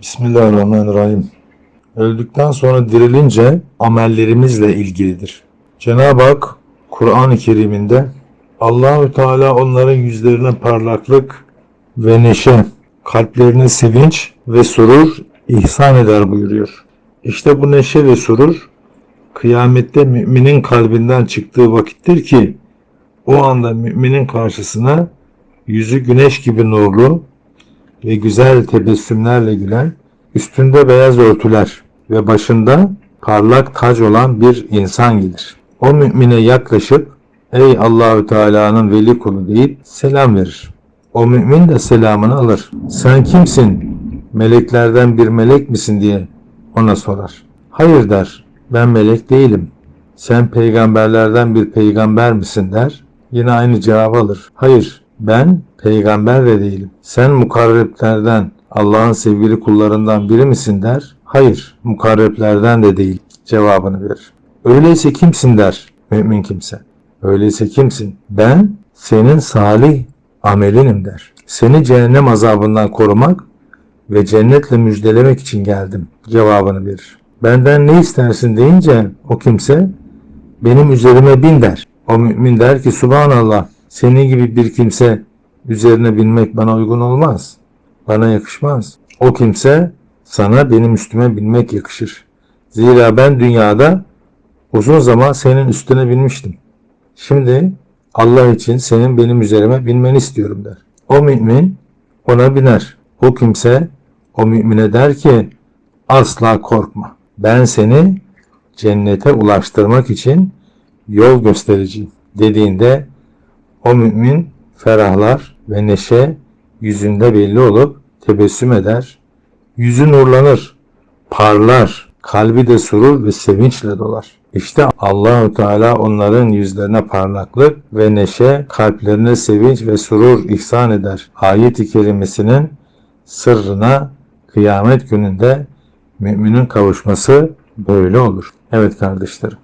Bismillahirrahmanirrahim. Öldükten sonra dirilince amellerimizle ilgilidir. Cenab-ı Hak Kur'an-ı Kerim'inde Allahü Teala onların yüzlerine parlaklık ve neşe, kalplerine sevinç ve surur ihsan eder buyuruyor. İşte bu neşe ve surur kıyamette müminin kalbinden çıktığı vakittir ki o anda müminin karşısına yüzü güneş gibi nurlu ve güzel tebessümlerle gülen, üstünde beyaz örtüler ve başında parlak tac olan bir insan gelir. O mümine yaklaşıp ey Allahü Teala'nın veli kulu deyip selam verir. O mümin de selamını alır. Sen kimsin? Meleklerden bir melek misin diye ona sorar. Hayır der. Ben melek değilim. Sen peygamberlerden bir peygamber misin der. Yine aynı cevabı alır. Hayır ben peygamber de değilim. Sen mukarreplerden Allah'ın sevgili kullarından biri misin der. Hayır mukarreplerden de değil cevabını verir. Öyleyse kimsin der mümin kimse. Öyleyse kimsin? Ben senin salih amelinim der. Seni cehennem azabından korumak ve cennetle müjdelemek için geldim cevabını verir. Benden ne istersin deyince o kimse benim üzerime bin der. O mümin der ki subhanallah senin gibi bir kimse üzerine binmek bana uygun olmaz. Bana yakışmaz. O kimse sana benim üstüme binmek yakışır. Zira ben dünyada uzun zaman senin üstüne binmiştim. Şimdi Allah için senin benim üzerime binmeni istiyorum der. O mümin ona biner. O kimse o mümine der ki asla korkma. Ben seni cennete ulaştırmak için yol göstereceğim dediğinde o mümin ferahlar ve neşe yüzünde belli olup tebessüm eder. Yüzü nurlanır, parlar, kalbi de surur ve sevinçle dolar. İşte Allahu Teala onların yüzlerine parlaklık ve neşe, kalplerine sevinç ve surur ihsan eder. Ayet-i kerimesinin sırrına kıyamet gününde müminin kavuşması böyle olur. Evet kardeşlerim,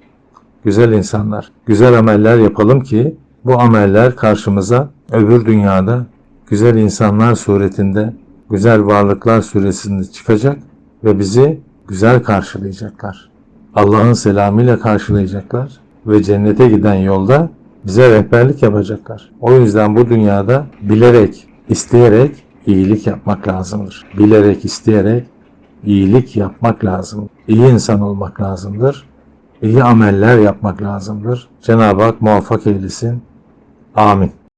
güzel insanlar, güzel ameller yapalım ki bu ameller karşımıza öbür dünyada güzel insanlar suretinde, güzel varlıklar suresinde çıkacak ve bizi güzel karşılayacaklar. Allah'ın selamıyla karşılayacaklar ve cennete giden yolda bize rehberlik yapacaklar. O yüzden bu dünyada bilerek, isteyerek iyilik yapmak lazımdır. Bilerek, isteyerek iyilik yapmak lazım. İyi insan olmak lazımdır. İyi ameller yapmak lazımdır. Cenab-ı Hak muvaffak eylesin. Amin.